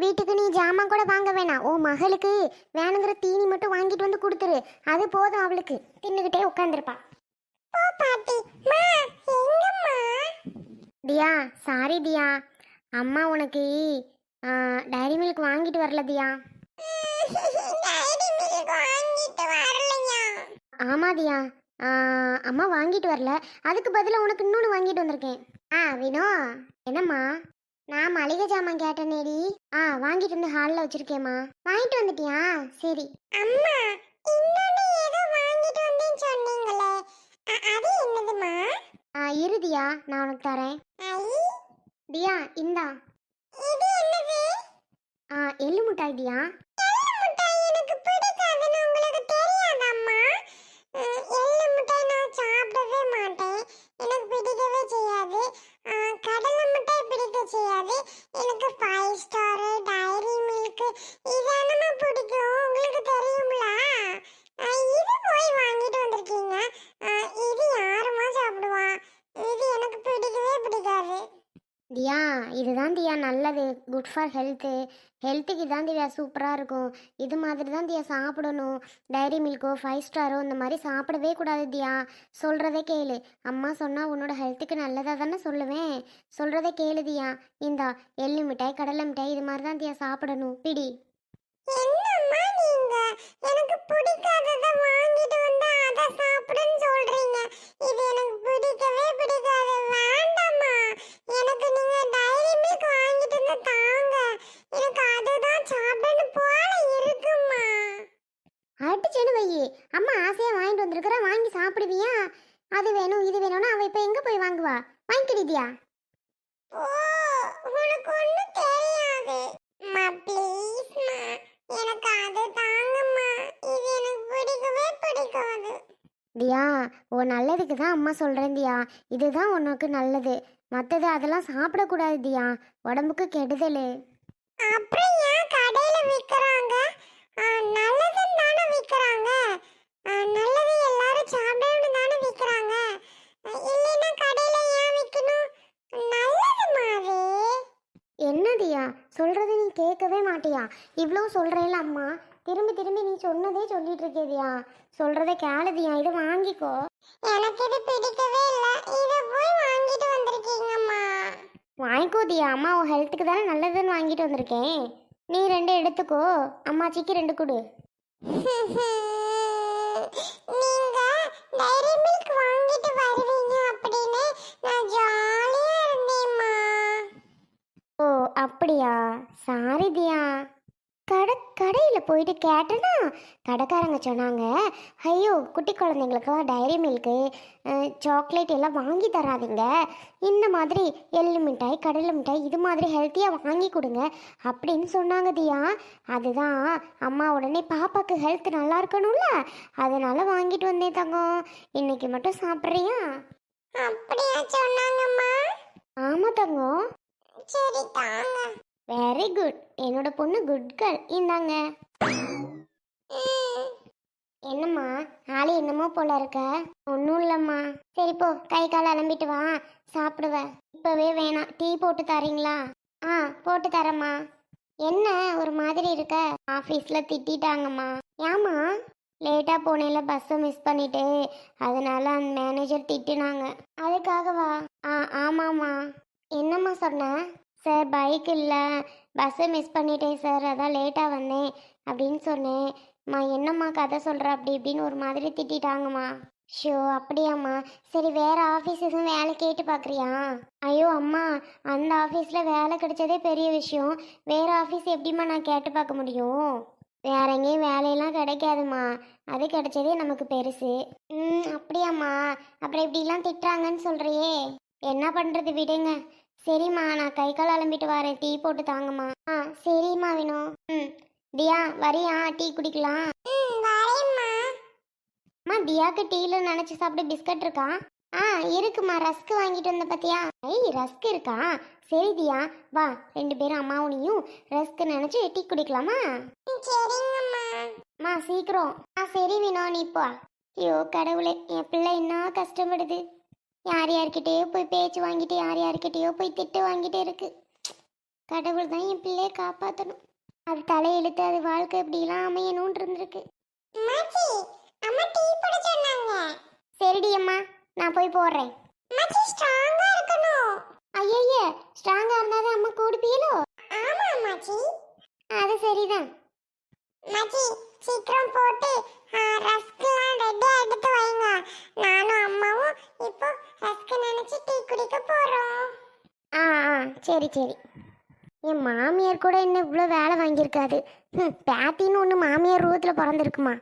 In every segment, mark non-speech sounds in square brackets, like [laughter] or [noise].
வீட்டுக்கு நீ ஜாமான் கூட வாங்க வேணாம். ஓ மகளுக்கு வேணுங்கிற தீனி மட்டும் வாங்கிட்டு வந்து கொடுத்துரு. அது போதும் அவளுக்கு. தின்னுகிட்டே உட்காந்துருப்பா தியா சாரி தியா. அம்மா உனக்கு டைரி மில்க் வாங்கிட்டு வரல தியா. ஆமா தியா ஆ, அம்மா வாங்கிட்டு வரல. அதுக்கு பதிலாக உனக்கு இன்னொன்று வாங்கிட்டு வந்திருக்கேன். ஆ வினோ என்னம்மா? நான் மளிகை ஜாமான் கேட்டேனேடி. ஆ வாங்கிட்டு வந்து ஹாலில் வச்சிருக்கேம்மா. வாங்கிட்டு வந்துட்டியா? சரி. அம்மா இன்னொன்று ஏதோ வாங்கிட்டு வந்தேன்னு சொன்னீங்களே. அது என்னதுமா ஆ இரு தியா நான் உனக்கு தரேன். தியா இந்தா. இது என்னது? ஆ எள்ளு முட்டாய் தியா. தியா இதுதான் தியா நல்லது. குட் ஃபார் ஹெல்த்து ஹெல்த்துக்கு இதுதான் தியா சூப்பராக இருக்கும். இது மாதிரி தான் தியா சாப்பிடணும். டைரி மில்க்கோ ஃபைவ் ஸ்டாரோ இந்த மாதிரி சாப்பிடவே கூடாது தியா. சொல்கிறதே கேளு. அம்மா சொன்னால் உன்னோட ஹெல்த்துக்கு நல்லதாக தானே சொல்லுவேன். சொல்கிறத கேளு தியா. இந்தா எள்ளு மிட்டாய் கடலை மிட்டாய் இது மாதிரி தான் தியா சாப்பிடணும். பிடி. என்ன நீங்க எனக்கு பிடிக்காதத வாங்கிட்டு வந்து அத சாப்பிடுன்னு சொல்றீங்க இது எனக்கு பிடிக்கவே பிடிக்காது வேண்டாம்மா எனக்கு நீங்க டைரி மில்க் வாங்கிட்டு வந்து தாங்க எனக்கு அதுதான் சாப்பிடணும் போல இருக்கும்மா அடிச்சேன்னு வையே அம்மா ஆசையா வாங்கிட்டு வந்திருக்கிற வாங்கி சாப்பிடுவியா அது வேணும் இது வேணும்னா அவ இப்ப எங்க போய் வாங்குவா? வாங்கிக்கிடியா ஓ உனக்கு ஒண்ணும் தெரியாது. மா ப்ளீஸ் மா. எனக்கு அது தாங்கம்மா. இது எனக்கு பிடிக்கவே பிடிக்காது. தியா ஓ நல்லதுக்கு தான் அம்மா சொல்கிறேன் தியா. இதுதான் உனக்கு நல்லது. மற்றது அதெல்லாம் சாப்பிடக்கூடாது தியா. உடம்புக்கு கெடுதல். அப்புறம் ஏன் கடையில் விற்கிறாங்க நல்லதுன்னு தானே விற்கிறாங்க நல்லது எல்லாரும் சாப்பிடணும்னு தானே விற்கிறாங்க இல்லைன்னா கடையில் ஏன் விற்கணும் நல்லதுமா அது என்னதியா சொல்றது நீ கேட்கவே மாட்டியா? இவ்வளோ சொல்றேல அம்மா. திரும்பி திரும்பி நீ சொன்னதே சொல்லிட்டு இருக்கேதியா? சொல்றதை கேளுதியா? இதை வாங்கிக்கோ. எனக்கு இது பிடிக்கவே இல்லை. இதை போய் வாங்கிட்டு வந்திருக்கீங்கம்மா வாங்கிக்கோதியா? அம்மா உன் ஹெல்த்துக்கு தானே நல்லதுன்னு வாங்கிட்டு வந்திருக்கேன். நீ ரெண்டு எடுத்துக்கோ. அம்மாச்சிக்கு ரெண்டு கொடு. [laughs] நீங்க டைரி மில்க் வாங்கிட்டு வருவீங்க அப்படின்னு நான் ஜாலியா இருந்தேம்மா ஓ அப்படியா? சாரி தியா கடை கடையில் போயிட்டு கேட்டேன்னா கடைக்காரங்க சொன்னாங்க ஐயோ குட்டி குழந்தைங்களுக்கெல்லாம் டைரி மில்க்கு சாக்லேட் எல்லாம் வாங்கி தராதீங்க. இந்த மாதிரி எள்ளு மிட்டாய் கடலை மிட்டாய் இது மாதிரி ஹெல்த்தியாக வாங்கி கொடுங்க அப்படின்னு சொன்னாங்க தியா. அதுதான் அம்மா உடனே பாப்பாக்கு ஹெல்த் நல்லா இருக்கணும்ல அதனால வாங்கிட்டு வந்தேன் தங்கம். இன்னைக்கு மட்டும் சாப்பிட்றியா? அப்படியா சொன்னாங்கம்மா. ஆமா தங்கம். சரி தாங்க வெரி குட் என்னோட பொண்ணு குட் கேர்ள் இந்தாங்க. என்னம்மா ஆளு என்னமோ போல இருக்க. ஒன்றும் இல்லைம்மா. சரி போ கை கால் அலம்பிட்டு வா. சாப்பிடுவேன் இப்போவே வேணாம். டீ போட்டு தரீங்களா? ஆ போட்டு தரேம்மா. என்ன ஒரு மாதிரி இருக்க? ஆஃபீஸில் திட்டிட்டாங்கம்மா. ஏம்மா? லேட்டாக போனேல பஸ்ஸை மிஸ் பண்ணிட்டு. அதனால அந்த மேனேஜர் திட்டினாங்க. அதுக்காகவா? ஆ ஆமாம்மா. என்னம்மா சொன்ன? சார் பைக் இல்லை. பஸ்ஸை மிஸ் பண்ணிட்டேன் சார் அதான் லேட்டாக வந்தேன் அப்படின்னு சொன்னேன். அம்மா என்னம்மா கதை சொல்கிற அப்படி இப்படின்னு ஒரு மாதிரி திட்டிட்டாங்கம்மா. ஷோ அப்படியாம்மா. சரி வேறு ஆஃபீஸ் எதுவும் வேலை கேட்டு பார்க்குறியா? ஐயோ அம்மா அந்த ஆஃபீஸில் வேலை கிடைச்சதே பெரிய விஷயம். வேறு ஆஃபீஸ் எப்படிம்மா நான் கேட்டு பார்க்க முடியும்? வேற எங்கேயும் வேலையெல்லாம் கிடைக்காதும்மா. அது கிடைச்சதே நமக்கு பெருசு. ம் அப்படியாம்மா. அப்புறம் இப்படிலாம் திட்டுறாங்கன்னு சொல்கிறியே என்ன பண்ணுறது விடுங்க. சரிம்மா நான் கை கால் அலம்பிட்டு வரேன். டீ போட்டு தாங்கம்மா. ஆ சரிம்மா வினோ. ம் தியா வரியா? டீ குடிக்கலாம். ம் வரேம்மா. அம்மா தியாக்கு டீல நினச்சி சாப்பிட பிஸ்கட் இருக்கா? ஆ இருக்குமா ரஸ்க் வாங்கிட்டு வந்த பத்தியா? ஐய் ரஸ்க் இருக்கா? சரி தியா வா. ரெண்டு பேரும் அம்மாவுனையும் ரஸ்க் நினச்சி டீ குடிக்கலாமா? சரிங்கம்மா. சீக்கிரம். ஆ சரி வினோ நீ போ. ஐயோ கடவுளே என் பிள்ளை என்ன கஷ்டப்படுது. யார் யார்கிட்டயோ போய் பேச்சு வாங்கிட்டு யார் யார்கிட்டயோ போய் திட்டு வாங்கிட்டே இருக்கு. கடவுள் தான் என் பிள்ளைய காப்பாற்றணும் அது தலையெழுத்து அது வாழ்க்கை இப்படிலாம் அமையணும்னு இருந்திருக்கு. சரிடி அம்மா நான் போய் போடுறேன். ஸ்ட்ராங்கா இருக்கணும். ஐயய்ய ஸ்ட்ராங்கா இருந்தா தான் அம்மா கூடுப்பீங்களோ? ஆமா அம்மாச்சி. அது சரிதான். மச்சி சீக்கிரம் போட்டு ரஸ்க்லாம் ரெடியா எடுத்து வைங்க நானும் அம்மாவும் இப்போ ரஸ்க் நினைச்சு டீ குடிக்க போறோம் ஆ ஆ சரி சரி. என் மாமியார் கூட என்ன இவ்வளோ வேலை வாங்கியிருக்காது. ம் பேத்தின்னு ஒன்று மாமியார் ரூபத்தில் பிறந்திருக்குமா?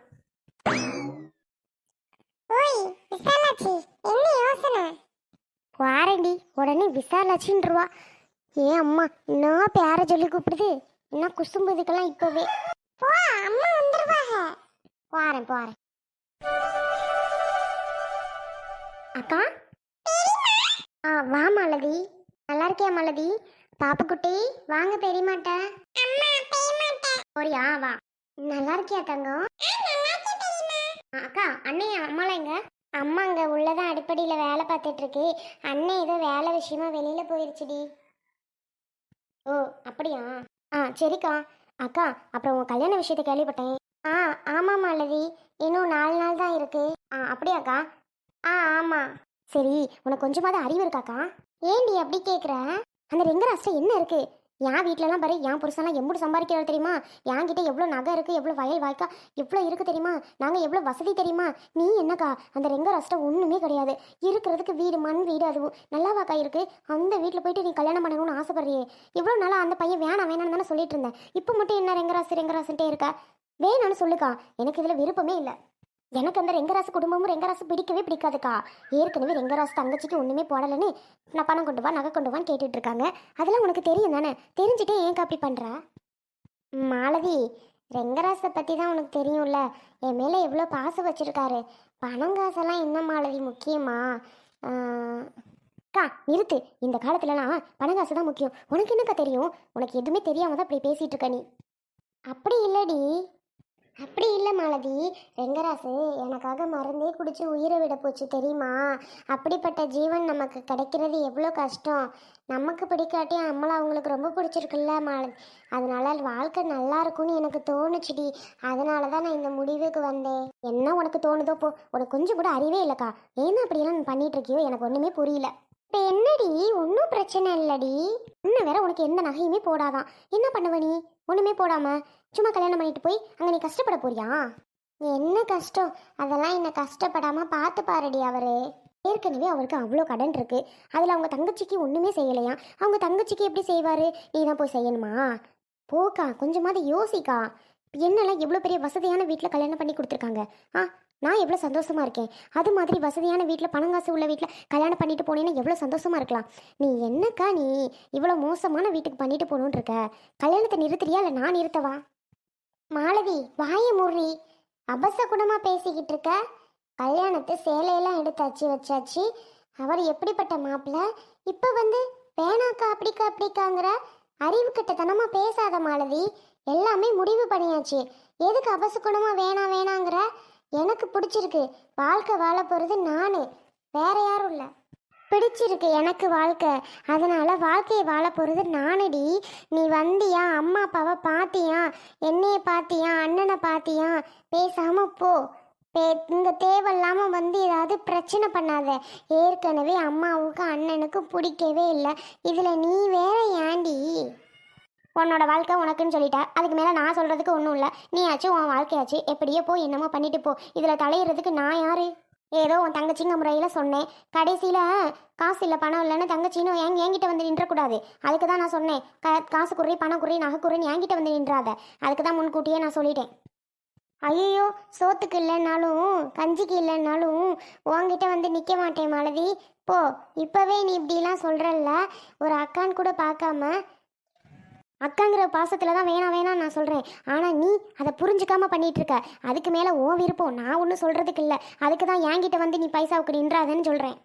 ஓய் விசாலாச்சி என்ன யோசனை? வாரண்டி உடனே விசாலாச்சின்றவா. ஏன் அம்மா என்ன பேர சொல்லி கூப்பிடுது? என்ன குசும்புதுக்கெல்லாம் இப்பவே? போ அம்மா வந்துருவாங்க. போறேன் போறேன் அக்கா? ஆ வா மாலதி நல்லா இருக்கியா மாலதி? பாப்புக்குட்டி வாங்க பெரியமாட்ட போறியா? வா. நல்லா இருக்கியா தங்கம்? அக்கா அண்ணே அம்மாலாம் எங்க? அம்மா அங்க உள்ளதான் அடிப்படையில வேலை பார்த்துட்டு இருக்கு அண்ணன் ஏதோ வேலை விஷயமா வெளியில போயிருச்சுடி. ஓ அப்படியா? ஆ சரிக்கா. அக்கா அப்புறம் உன் கல்யாண விஷயத்தை கேள்விப்பட்டேன். ஆ ஆமாம் மாலதி. இன்னும் நாலு நாள் தான் இருக்கு. ஆ அப்படியாக்கா? ஆ ஆமாம் சரி உனக்கு கொஞ்சமாவது அறிவு இருக்காக்கா? ஏண்டி அப்படி கேட்குற அந்த ரெங்கராஸ்ல என்ன இருக்கு? என் வீட்டிலலாம் பாரு என் புருஷன்லாம் எம்புடு சம்பாதிக்கிறது தெரியுமா? என்கிட்ட எவ்வளோ நகை இருக்குது எவ்வளோ வயல் வாய்க்கா எவ்வளோ இருக்குது தெரியுமா? நாங்கள் எவ்வளோ வசதி தெரியுமா? நீ என்னக்கா? அந்த ரெங்க ரெங்கராஸ்ல ஒன்றுமே கிடையாது. இருக்கிறதுக்கு வீடு மண் வீடு அதுவும். நல்லாவாக்கா இருக்குது அந்த வீட்டில் போயிட்டு நீ கல்யாணம் பண்ணணும்னு ஆசைப்படுறியே. இவ்வளோ நாளாக அந்த பையன் வேணாம் வேணாம்னு தானே சொல்லிட்டு இருந்தேன். இப்போ மட்டும் என்ன ரெங்கராசு ரெங்கராசுன்ட்டே இருக்க? வேணான்னு சொல்லுக்கா. எனக்கு இதில் விருப்பமே இல்லை. எனக்கு அந்த ரெங்கராசு குடும்பமும் ரெங்கராசு பிடிக்கவே பிடிக்காதுக்கா. ஏற்கனவே ரெங்கராசு தங்கச்சிக்கு ஒன்றுமே போடலைன்னு நான் பணம் கொண்டு வா நகை கொண்டு வான்னு கேட்டுட்டு இருக்காங்க அதெல்லாம் உனக்கு தெரியும் தானே? தெரிஞ்சுட்டே ஏன் அப்படி பண்ணுற மாலதி ரெங்கராசை பற்றி தான் உனக்கு தெரியும்ல. என் மேலே எவ்வளோ பாசம் வச்சுருக்காரு. பணம் காசெல்லாம் என்ன மாலதி முக்கியமா? ஆஹ், அக்கா நிறுத்து. இந்த காலத்துலலாம் பணம் காசு தான் முக்கியம். உனக்கு என்னக்கா தெரியும்? உனக்கு எதுவுமே தெரியாம தான் இப்படி பேசிகிட்டு இருக்க நீ. அப்படி இல்லடி. அப்படி இல்லை மாலதி. ரெங்கராசு எனக்காக மருந்தே குடிச்சு உயிரை விட போச்சு தெரியுமா? அப்படிப்பட்ட ஜீவன் நமக்கு கிடைக்கிறது எவ்வளோ கஷ்டம். நமக்கு பிடிக்காட்டி அம்மளை அவங்களுக்கு ரொம்ப பிடிச்சிருக்குல்ல மாலதி. அதனால வாழ்க்கை நல்லா இருக்கும்னு எனக்கு தோணுச்சுடி. அதனால தான் நான் இந்த முடிவுக்கு வந்தேன். என்ன உனக்கு தோணுதோ போ. உனக்கு கொஞ்சம் கூட அறிவே இல்லைக்கா. ஏன்னா அப்படியெல்லாம் பண்ணிட்டு இருக்கியோ எனக்கு ஒன்றுமே புரியல. இப்போ என்னடி? ஒன்றும் பிரச்சனை இல்லடி. இன்னும் வேற உனக்கு எந்த நகையுமே போடாதான். என்ன பண்ணுவ நீ? ஒன்றுமே போடாமல் சும்மா கல்யாணம் பண்ணிட்டு போய் அங்கே நீ கஷ்டப்பட போறியா? என்ன கஷ்டம்? அதெல்லாம் என்ன கஷ்டப்படாமல் பார்த்து பாருடி அவரு. ஏற்கனவே அவருக்கு அவ்வளோ கடன் இருக்கு. அதில் அவங்க தங்கச்சிக்கு ஒன்றுமே செய்யலையா? அவங்க தங்கச்சிக்கு எப்படி செய்வார்? நீ தான் போய் செய்யணுமா? போக்கா கொஞ்சமாவது யோசிக்கா. என்னெல்லாம் எவ்வளோ பெரிய வசதியான வீட்டில் கல்யாணம் பண்ணி கொடுத்துருக்காங்க? ஆ நான் எவ்வளோ சந்தோஷமா இருக்கேன். அது மாதிரி வசதியான வீட்டில் பணங்காசு உள்ள வீட்டில் கல்யாணம் பண்ணிட்டு போனேன்னா எவ்வளோ சந்தோஷமா இருக்கலாம். நீ என்னக்கா நீ இவ்வளோ மோசமான வீட்டுக்கு பண்ணிட்டு போகணுன்னு இருக்க? கல்யாணத்தை நிறுத்துறியா? இல்லை நான் நிறுத்தவா? மாலதி வாய முறி அபசகுணமா பேசிக்கிட்டு இருக்க? கல்யாணத்து சேலையெல்லாம் எடுத்தாச்சு வச்சாச்சு. அவர் எப்படிப்பட்ட மாப்பிள்ள இப்போ வந்து வேணாக்கா அப்படிக்கா அப்படிக்காங்கிற? அறிவு கிட்டத்தனமாக பேசாத மாலதி. எல்லாமே முடிவு பண்ணியாச்சு. எதுக்கு அபசகுணமா வேணாம் வேணாங்கிற? எனக்கு பிடிச்சிருக்கு. வாழ்க்கை வாழ போகிறது நான். வேற யாரும் இல்லை. பிடிச்சிருக்கு எனக்கு வாழ்க்கை. அதனால் வாழ்க்கையை வாழ போகிறது நானடி. நீ வந்தியா அம்மா அப்பாவை பார்த்தியா என்னையை பார்த்தியா அண்ணனை பார்த்தியா பேசாமல் போ. பே இங்கே தேவையில்லாமல் வந்து ஏதாவது பிரச்சனை பண்ணாத. ஏற்கனவே அம்மாவுக்கும் அண்ணனுக்கும் பிடிக்கவே இல்லை. இதில் நீ வேற ஏண்டி? உன்னோட வாழ்க்கை உனக்குன்னு சொல்லிட்டா. அதுக்கு மேலே நான் சொல்கிறதுக்கு ஒன்றும் இல்லை. நீ ஆச்சு உன் வாழ்க்கையாச்சு. எப்படியோ போ என்னமோ பண்ணிட்டு போ. இதில் தலையிறதுக்கு நான் யாரு? ஏதோ உன் தங்கச்சிங்க முறையில் சொன்னேன். கடைசியில் காசு இல்லை பணம் இல்லைன்னு தங்கச்சின்னு என் என்கிட்ட வந்து நின்றக்கூடாது? அதுக்கு தான் நான் சொன்னேன். க காசு குறி பணம் குறி நகை குறின்னு என்கிட்ட வந்து நின்றாத. அதுக்கு தான் முன்கூட்டியே நான் சொல்லிட்டேன். ஐயோ சோத்துக்கு இல்லைன்னாலும் கஞ்சிக்கு இல்லைன்னாலும் உன்கிட்ட வந்து நிற்க மாட்டேன் மலதி. போ இப்போவே நீ இப்படிலாம் சொல்கிறல்ல ஒரு அக்கான்னு கூட பார்க்காம அக்காங்கிற பாசத்தில் தான் வேணாம் வேணாம் நான் சொல்கிறேன் ஆனால் நீ அதை புரிஞ்சுக்காம பண்ணிட்டு இருக்க அதுக்கு மேலே ஓ விருப்பம் நான் ஒன்றும் சொல்கிறதுக்கு இல்லை. அதுக்கு தான் என்கிட்ட வந்து நீ பைசாவுக்கு நின்றாதன்னு சொல்கிறேன்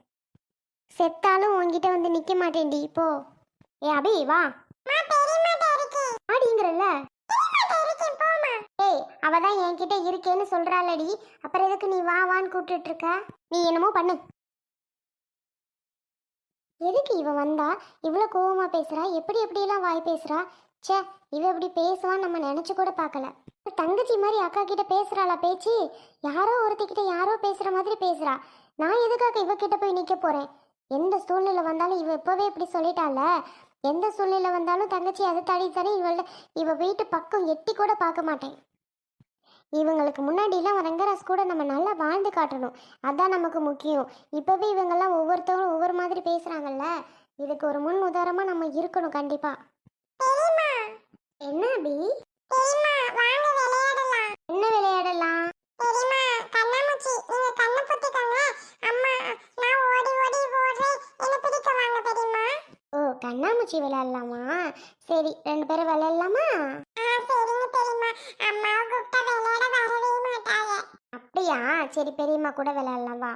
செத்தாலும் உன்கிட்ட வந்து நிற்க மாட்டேன்டி இப்போ ஏ அபி வா. ஆடிங்கிறல்ல ஏய் அவ தான் என்கிட்ட இருக்கேன்னு சொல்றாளடி. அப்புறம் எதுக்கு நீ வா வான்னு கூப்பிட்டுட்டு இருக்க? நீ என்னமோ பண்ணு. எதுக்கு இவ வந்தா? இவ்வளோ கோவமாக பேசுகிறா எப்படி எப்படியெல்லாம் வாய் பேசுகிறா ச்சே இவ இப்படி பேசுவான்னு நம்ம நினச்சி கூட பார்க்கல. தங்கச்சி மாதிரி அக்கா கிட்ட பேசுகிறாளா பேச்சு? யாரோ ஒருத்திக்கிட்ட யாரோ பேசுகிற மாதிரி பேசுகிறா நான் எதுக்காக இவ போய் நிற்க போகிறேன் எந்த சூழ்நிலை வந்தாலும் இவ இப்போவே இப்படி சொல்லிட்டால? எந்த சூழ்நிலை வந்தாலும் தங்கச்சி அதை தடி தடி இவள இவ வீட்டு பக்கம் எட்டி கூட பார்க்க மாட்டேன். இவங்களுக்கு முன்னாடிலாம் ரங்கராஜ் கூட நம்ம நல்லா வாழ்ந்து காட்டணும். அதான் நமக்கு முக்கியம். இப்போவே இவங்கெல்லாம் ஒவ்வொருத்தவங்களும் ஒவ்வொரு மாதிரி பேசுகிறாங்கல்ல இதுக்கு ஒரு முன் உதாரணமாக நம்ம இருக்கணும் கண்டிப்பாக என்ன அபி? என்ன விளையாடலாம்? ஓ கண்ணாமூச்சி விளையாடலாமா? சரி ரெண்டு பேரும் விளையாடலாமா? சரி பெரியம்மா கூட விளையாடலாம். வா.